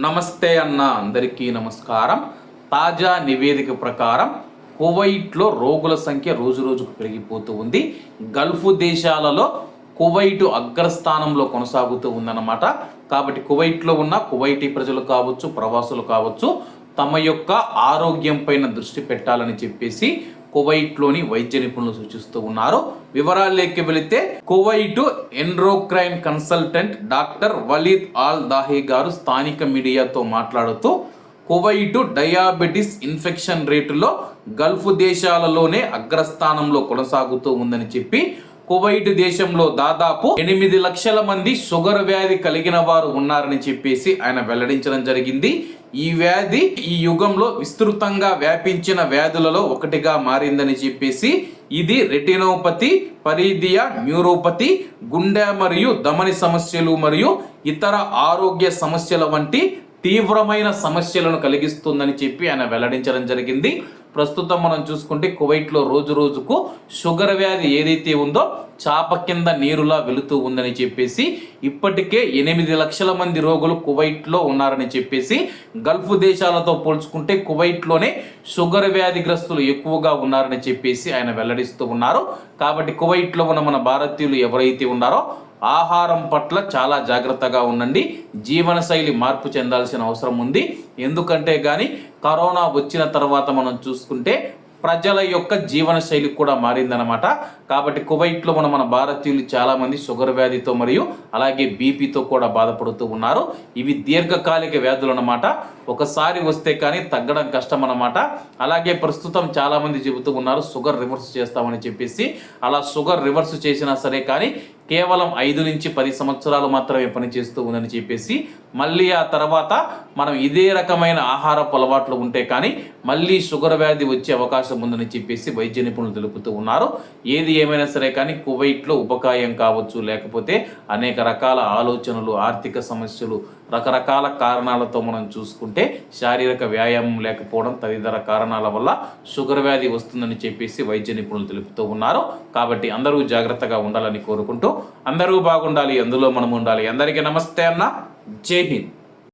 నమస్తే అన్న అందరికీ నమస్కారం. తాజా నివేదిక ప్రకారం కువైట్లో రోగుల సంఖ్య రోజు రోజుకు పెరిగిపోతూ ఉంది. గల్ఫ్ దేశాలలో కువైట్ అగ్రస్థానంలో కొనసాగుతూ ఉందన్నమాట. కాబట్టి కువైట్లో ఉన్న కువైటీ ప్రజలు కావచ్చు ప్రవాసులు కావచ్చు తమ యొక్క ఆరోగ్యం పైన దృష్టి పెట్టాలని చెప్పేసి కువైట్లోని వైద్య నిపుణులు సూచిస్తూ ఉన్నారు. వివరాల్లోకి వెళితే Kuwait endocrine consultant doctor Waleed Al Dahi గారు స్థానిక మీడియాతో మాట్లాడుతూ కువైట్ డయాబెటిస్ ఇన్ఫెక్షన్ రేటులో గల్ఫ్ దేశాలలోనే అగ్రస్థానంలో కొనసాగుతూ ఉందని చెప్పి కువైట్ దేశంలో దాదాపు ఎనిమిది లక్షల మంది షుగర్ వ్యాధి కలిగిన వారు ఉన్నారని చెప్పేసి ఆయన వెల్లడించడం జరిగింది. ఈ వ్యాధి ఈ యుగంలో విస్తృతంగా వ్యాపించిన వ్యాధులలో ఒకటిగా మారిందని చెప్పేసి ఇది రెటినోపతి పరిధియా న్యూరోపతి గుండె మరియు ధమని సమస్యలు మరియు ఇతర ఆరోగ్య సమస్యల వంటి తీవ్రమైన సమస్యలను కలిగిస్తుందని చెప్పి ఆయన వెల్లడించడం జరిగింది. ప్రస్తుతం మనం చూసుకుంటే కువైట్లో రోజు రోజుకు షుగర్ వ్యాధి ఏదైతే ఉందో చాప కింద నీరులా వెళుతూ ఉందని చెప్పేసి ఇప్పటికే ఎనిమిది లక్షల మంది రోగులు కువైట్లో ఉన్నారని చెప్పేసి గల్ఫ్ దేశాలతో పోల్చుకుంటే కువైట్లోనే షుగర్ వ్యాధిగ్రస్తులు ఎక్కువగా ఉన్నారని చెప్పేసి ఆయన వెల్లడిస్తూ ఉన్నారు. కాబట్టి కువైట్లో ఉన్న మన భారతీయులు ఎవరైతే ఉన్నారో ఆహారం పట్ల చాలా జాగ్రత్తగా ఉండండి. జీవనశైలి మార్పు చెందాల్సిన అవసరం ఉంది. ఎందుకంటే కానీ కరోనా వచ్చిన తర్వాత మనం చూసుకుంటే ప్రజల యొక్క జీవన శైలి కూడా మారిందనమాట కాబట్టి కువైట్లో మన మన భారతీయులు చాలామంది షుగర్ వ్యాధితో మరియు అలాగే బీపీతో కూడా బాధపడుతూ ఉన్నారు. ఇవి దీర్ఘకాలిక వ్యాధులు అనమాట ఒకసారి వస్తే కానీ తగ్గడం కష్టం అనమాట అలాగే ప్రస్తుతం చాలామంది చెబుతూ ఉన్నారు షుగర్ రివర్స్ చేస్తామని చెప్పేసి. అలా షుగర్ రివర్స్ చేసినా సరే కానీ కేవలం ఐదు నుంచి పది సంవత్సరాలు మాత్రమే పనిచేస్తూ ఉందని చెప్పేసి. మళ్ళీ ఆ తర్వాత మనం ఇదే రకమైన ఆహారపు అలవాట్లు ఉంటే కానీ మళ్ళీ షుగర్ వ్యాధి వచ్చే అవకాశం ఉందని చెప్పేసి వైద్య నిపుణులు తెలుపుతూ ఉన్నారు. ఏది ఏమైనా సరే కానీ కువైట్లో ఉపకాయం కావచ్చు లేకపోతే అనేక రకాల ఆలోచనలు ఆర్థిక సమస్యలు రకరకాల కారణాలతో మనం చూసుకుంటే శారీరక వ్యాయామం లేకపోవడం తదితర కారణాల వల్ల షుగర్ వ్యాధి వస్తుందని చెప్పేసి వైద్య నిపుణులు తెలుపుతూ ఉన్నారు. కాబట్టి అందరూ జాగ్రత్తగా ఉండాలని కోరుకుంటూ అందరూ బాగుండాలి అందులో మనం ఉండాలి అందరికీ నమస్తే అన్న. జై హింద్.